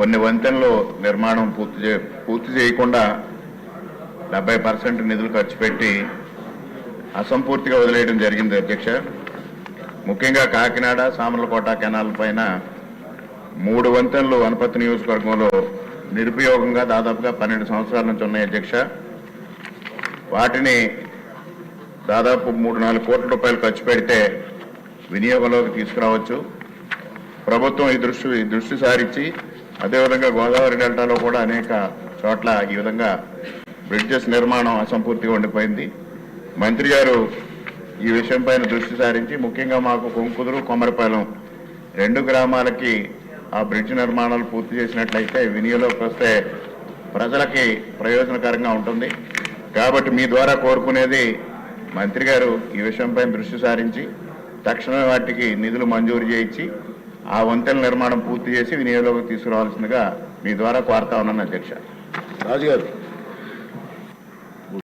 కొన్ని వంతెనలు నిర్మాణం పూర్తి చే పూర్తి చేయకుండా డెబ్బై పర్సెంట్ నిధులు ఖర్చు పెట్టి అసంపూర్తిగా వదిలేయడం జరిగింది అధ్యక్ష. ముఖ్యంగా కాకినాడ సామర్లకోట కెనాల్ పైన మూడు వంతెనలు వనపర్తి నియోజకవర్గంలో నిరుపయోగంగా దాదాపుగా పన్నెండు సంవత్సరాల నుంచి ఉన్నాయి అధ్యక్ష. వాటిని దాదాపు మూడు నాలుగు కోట్ల రూపాయలు ఖర్చు పెడితే వినియోగంలోకి తీసుకురావచ్చు. ప్రభుత్వం ఈ దృష్టి దృష్టి సారించి అదేవిధంగా గోదావరి డెల్టాలో కూడా అనేక చోట్ల ఈ విధంగా బ్రిడ్జెస్ నిర్మాణం అసంపూర్తిగా ఉండిపోయింది. మంత్రి గారు ఈ విషయం పైన దృష్టి సారించి ముఖ్యంగా మాకు కొంకుదురు కొమరపాలెం రెండు గ్రామాలకి ఆ బ్రిడ్జ్ నిర్మాణాలు పూర్తి చేసినట్లయితే వినియోగంలోకి వస్తే ప్రజలకి ప్రయోజనకరంగా ఉంటుంది. కాబట్టి మీ ద్వారా కోరుకునేది మంత్రి గారు ఈ విషయంపై దృష్టి సారించి తక్షణమే వాటికి నిధులు మంజూరు చేయించి ఆ వంతెన నిర్మాణం పూర్తి చేసి వినియోగంలోకి తీసుకురావాల్సిందిగా మీ ద్వారా కోరుతా ఉన్నాను అధ్యక్ష. రాజుగారు.